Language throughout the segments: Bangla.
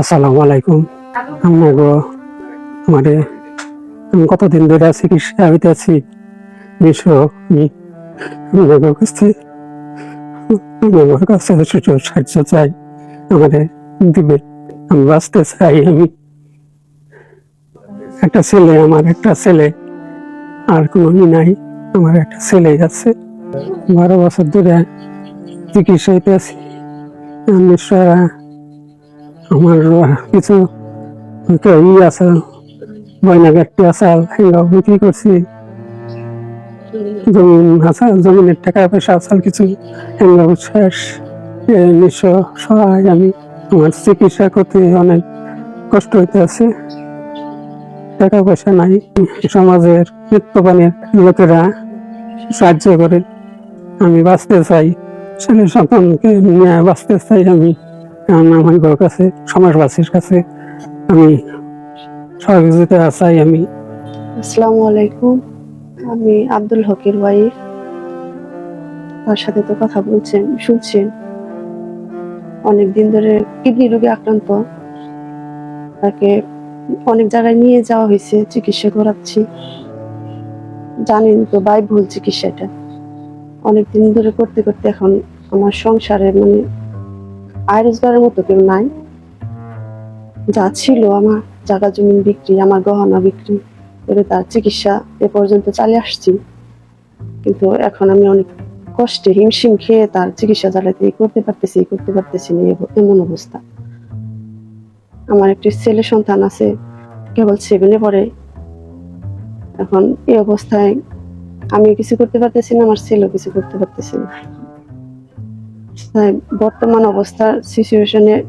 আসসালামু আলাইকুম। আমি গো, আমারে আমি কতদিন ধরে চিকিৎসা হইতে আছি? বিশ্ব আমি আমার কাছে আমার কাছে সুযোগ সাহায্য চাই, আমারে দিবে। আমি বাঁচতে চাই, আমি। একটা ছেলে, আমার একটা ছেলে, আর কোনো ই নাই, আমার একটা ছেলে আছে। বারো বছর ধরে চিকিৎসা হইতে আছি নিশ্চয় আমার কিছু ই আছে ময়না ব্যক্তি আসাল এগুলো বিক্রি করছি। জমিন আছে জমিনের টাকা পয়সা আসাল কিছু এগুলো শেষ। নিঃস্ব সহায় আমি আমার চিকিৎসা করতে অনেক কষ্ট হইতে আছে। টাকা পয়সা নাই, সমাজের নিত্যবানের লোকেরা সাহায্য করে। আমি বাঁচতে চাই, ছেলে সন্তানকে নিয়ে বাঁচতে চাই আমি। আমার কাছে, সমাজবাসীর কাছে আমি সহযোগিতা চাই, আমি আসসালামু আলাইকুম। আমি আব্দুল হকের ওয়াইফ তার সাথে তো কথা বলছেন, শুনছেন। অনেক দিন ধরে কিডনি রোগে আক্রান্ত। তাকে অনেক জায়গায় নিয়ে যাওয়া হয়েছে, চিকিৎসা করাচ্ছি। জানেন তো ব্যয়বহুল চিকিৎসাটা। অনেক দিন ধরে করতে করতে এখন আমার সংসারে মানে রোজগারের মতো কেউ নাই। যা ছিল আমার জায়গা জমিন বিক্রি, আমার গহনা বিক্রি, করে তার চিকিৎসা এ পর্যন্ত চালিয়ে আসছি। কিন্তু এখন আমি অনেক কষ্টে হিমশিম খেয়ে তার চিকিৎসা চালাতে করতে পারতেছি করতে পারতেছি না এমন অবস্থা। আমার একটি ছেলে সন্তান আছে, কেবল সেভেনে পড়ে। এখন এই অবস্থায় আমি কিছু করতে পারতেছি না, আমার ছেলেও কিছু করতে পারতেছি না। বর্তমান অবস্থার সিচুয়েশনে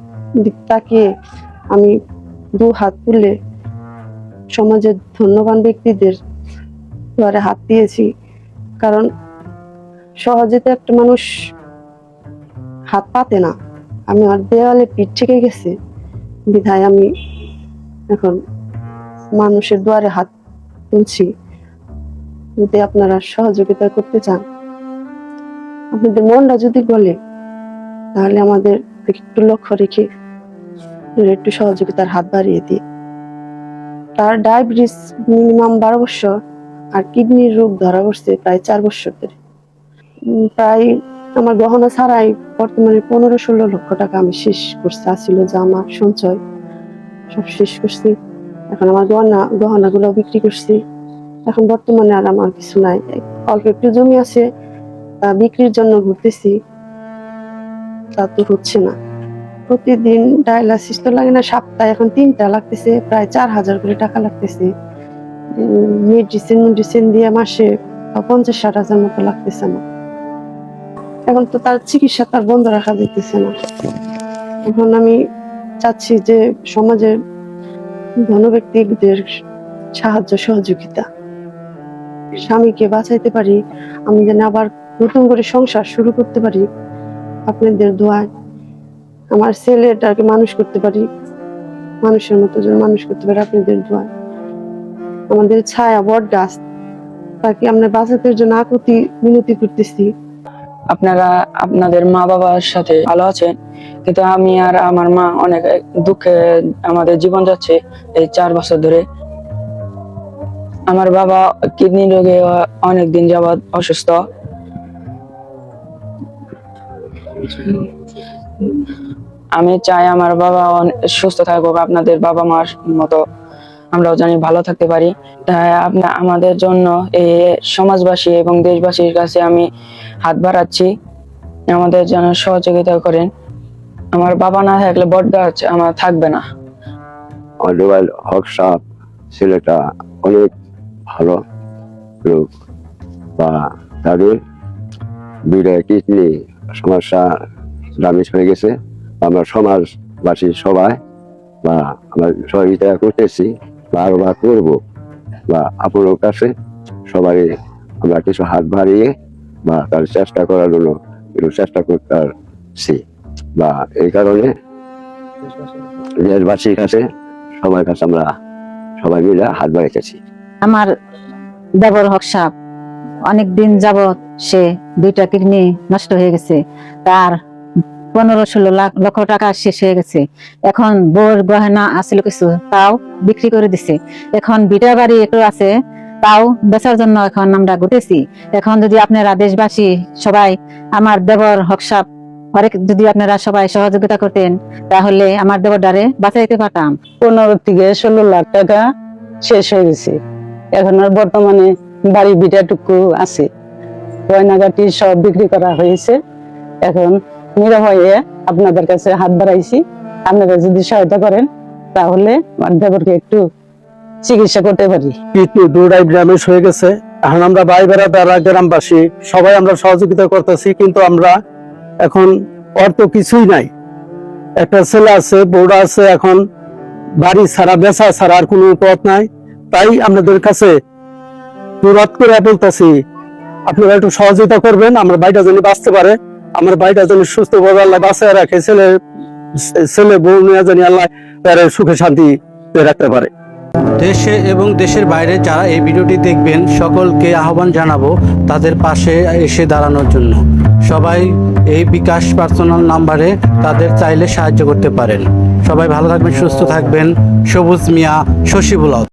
তাকিয়ে আমি দু হাত তুলে সমাজের ধন্যবান ব্যক্তিদের দুয়ারে হাত দিয়েছি। কারণ সহজে তো একটা মানুষ হাত পাতে না। আমি আর দেওয়ালে পিঠ থেকে গেছে। বিধায় আমি এখন মানুষের দুয়ারে হাত তুলছি। যদি আপনারা সহযোগিতা করতে চান, আপনাদের মনটা যদি বলে তাহলে আমাদের একটু লক্ষ্য রেখে একটু সহযোগিতার হাত বাড়িয়ে দিই। তার ডায়াবেটিস মিনিমাম বারো বছর আর কিডনির রোগ ধরা পড়ছে প্রায় চার বছর ধরে। প্রায় আমার গহনা ছাড়াই বর্তমানে পনেরো ষোলো লক্ষ টাকা আমি শেষ করছি আসছিল আমার সঞ্চয় সব শেষ করছি। এখন আমার গহনা, গহনাগুলো বিক্রি করছি। এখন বর্তমানে আর আমার কিছু নাই। অল্প একটু জমি আছে, তা বিক্রির জন্য ঘুরতেছি। তা তো হচ্ছে না। প্রতিদিন ডায়ালাসিস তো লাগে না, সপ্তাহে এখন তিনটা লাগতেছে, প্রায় চার হাজার করে টাকা লাগতেছে। মেডিসিন মেডিসিন দিয়ে মাসে পঞ্চাশ ষাট হাজার মতো লাগতেছে আমার। এখন তো তার চিকিৎসা তার বন্ধ রাখা যাইতেছে না। এখন আমি চাচ্ছি যে সমাজের ধন ব্যক্তিদের সাহায্য সহযোগিতা। স্বামীকে বাঁচাইতে পারি, আমি যেন আবার নতুন করে সংসার শুরু করতে পারি। আপনাদের দোয়ায় আমার ছেলেটাকে মানুষ করতে পারি, মানুষের মতো যেন মানুষ করতে পারি আপনাদের দোয়ায়। আমাদের ছায়া বট গাছ, তাকে আমরা বাঁচাতে জন্য আকুতি মিনতি করতেছি। আপনারা আপনাদের মা বাবার সাথে ভালো আছেন, কিন্তু আমি আর আমার মা অনেক দুঃখে আমাদের জীবন যাচ্ছে এই চার বছর ধরে। আমার বাবা কিডনি রোগে অনেক দিন যাবৎ অসুস্থ। আমি চাই আমার বাবা সুস্থ থাকুক, আপনাদের বাবা মার মতো। আমরাও জানি ভালো থাকতে পারি। তাই আপনা আমাদের জন্য এই সমাজবাসী এবং দেশবাসীর কাছে আমি হাত বাড়াচ্ছি। আমাদের যেন সহযোগিতা করেন। আমার বাবা না থাকলে বট গাছ আমার থাকবে না। আমার হক সাহ ছেলেটা অনেক ভালো লোক। বা তাদের দুইটা কিডনি সমস্যা ড্যামেজ হয়ে গেছে। আমরা সমাজবাসী সবাই, বা আমরা সহযোগিতা করতেছি, বা আরও বা করব, বা আপনার কাছে সবাই আমরা কিছু হাত বাড়িয়ে, বা তার চেষ্টা করার জন্য একটু চেষ্টা করতেছি। বা এই কারণে দেশবাসীর কাছে, সবার কাছে আমরা সবাই মিলে হাত বাড়াইতেছি। আমার দেবর হক সাপ অনেক দিন যাবৎ সে দুইটা কিডনি নষ্ট হয়ে গেছে। তার পনেরো ষোলো লাখ লক্ষ টাকা শেষ হয়ে গেছে। এখন বোর গহনা আসলে কিছু, তাও বিক্রি করে দিছে। এখন বিটা বাড়ি একটু আছে, তাও বেচার জন্য এখন আমরা ঘুরতেছি। এখন যদি আপনারা দেশবাসী সবাই আমার দেবর হকসাপ হরেক যদি আপনারা সবাই সহযোগিতা করতেন, তাহলে আমার দেবর দ্বারে বাঁচাইতে পারতাম। পনেরো থেকে ষোলো লাখ টাকা শেষ হয়ে গেছে। এখন আর বর্তমানে বাড়ি বিটাটুকু আছে। গয়নাগাটি সব বিক্রি করা হয়েছে। এখন নিরাময়ে আপনাদের কাছে হাত বাড়াইছি। আপনারা যদি সহায়তা করেন, তাহলে দেবরকে একটু চিকিৎসা করতে পারি। কিডনি দুটাই ড্যামেজ হয়ে গেছে। এখন আমরা ভাই বেড়াদারা গ্রামবাসী, সবাই আমরা সহযোগিতা করতেছি, কিন্তু আমরা এখন অর্থ কিছুই নাই। একটা ছেলে আছে, বউরা আছে, এখন বাড়ি ছাড়া, বেচা ছাড়া আর কোনো পথ নাই। তাই আপনাদের কাছে অনুরোধ করে বলতেছি আপনারা একটু সহযোগিতা করবেন, আমার বাড়িটা যেন বাঁচতে পারে, আমার বাড়িটা যেন সুস্থ ভাবে আল্লাহ বাঁচায় রাখে, ছেলে ছেলে, বউ নিয়ে জানি আল্লাহ তারা সুখে শান্তি রাখতে পারে। দেশে এবং দেশের বাইরে যারা এই ভিডিওটি দেখবেন, সকলকে আহ্বান জানাব তাদের পাশে এসে দাঁড়ানোর জন্য। সবাই এই বিকাশ পার্সোনাল নাম্বারে তাদের চাইলে সাহায্য করতে পারেন। সবাই ভালো থাকবেন, সুস্থ থাকবেন। সবুজ মিয়া, শশী ব্লগ।